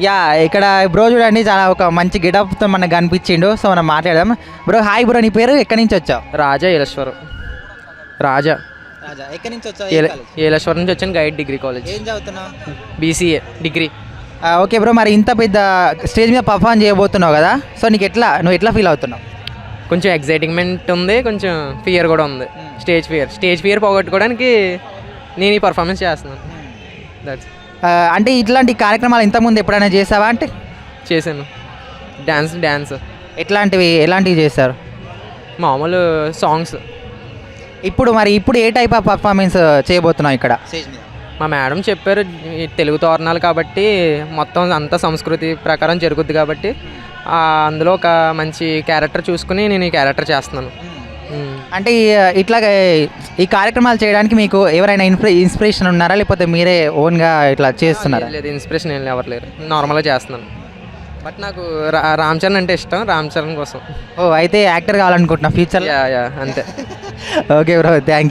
Yeah ఇక్కడ bro చూడండి చాలా ఒక మంచి గిడప్తో మనకు కనిపించిండు. సో మనం మాట్లాడదాం. బ్రో హాయ్ బ్రో నీ పేరు? ఎక్కడి నుంచి వచ్చావు? రాజా ఏలేశ్వరం. రాజా. రాజా ఎక్కడి నుంచి ఏల ఏలేశ్వరం నుంచి వచ్చాను గైడ్ డిగ్రీ కాలేజ్ ఏం చదువుతున్నావు? BCA degree. ఓకే బ్రో మరి ఇంత పెద్ద స్టేజ్ మీద పర్ఫామ్ చేయబోతున్నావు కదా? సో నీకు ఎట్లా నువ్వు ఎట్లా ఫీల్ అవుతున్నావు? కొంచెం ఎగ్జైటింగ్మెంట్ ఉంది కొంచెం ఫియర్ కూడా ఉంది. స్టేజ్ ఫియర్ స్టేజ్ ఫియర్ పోగొట్టుకోవడానికి నేను ఈ పర్ఫార్మెన్స్ చేస్తున్నాను. దట్స్ ఆ, అంటే ఇట్లాంటి కార్యక్రమాలు ఇంతకుముందు ఎప్పుడైనా చేసావా అంటే? చేశాను. డ్యాన్స్ డ్యాన్స్ ఎట్లాంటివి ఎలాంటివి చేస్తారు మామూలు సాంగ్స్. ఇప్పుడు మరి ఇప్పుడు ఏ టైప్ ఆఫ్ పర్ఫార్మెన్స్ చేయబోతున్నావు ఇక్కడ? స్టేజ్ మీద. మా మేడం చెప్పారు ఈ తెలుగు తోరణాలు కాబట్టి మొత్తం అంతా సంస్కృతి ప్రకారం జరుగుద్ది కాబట్టి ఆ, అందులో ఒక మంచి క్యారెక్టర్ చూసుకుని నేను ఈ క్యారెక్టర్ చేస్తున్నాను. అంటే ఈ- ఇట్లా ఈ కార్యక్రమాలు చేయడానికి మీకు ఎవరైనా ఇన్స్పి ఇన్స్పిరేషన్ ఉన్నారా? లేకపోతే మీరే ఓన్గా ఇట్లా చేస్తున్నారా? లేదు ఇన్స్పిరేషన్ ఏం ఎవరు లేరు. నార్మల్గా చేస్తున్నాను. బట్ నాకు రా రామ్ చరణ్ అంటే ఇష్టం రామ్ చరణ్ కోసం. ఓ అయితే యాక్టర్ కావాలనుకుంటున్నా ఫ్యూచర్లో? యా యా అంతే. Okay bro thank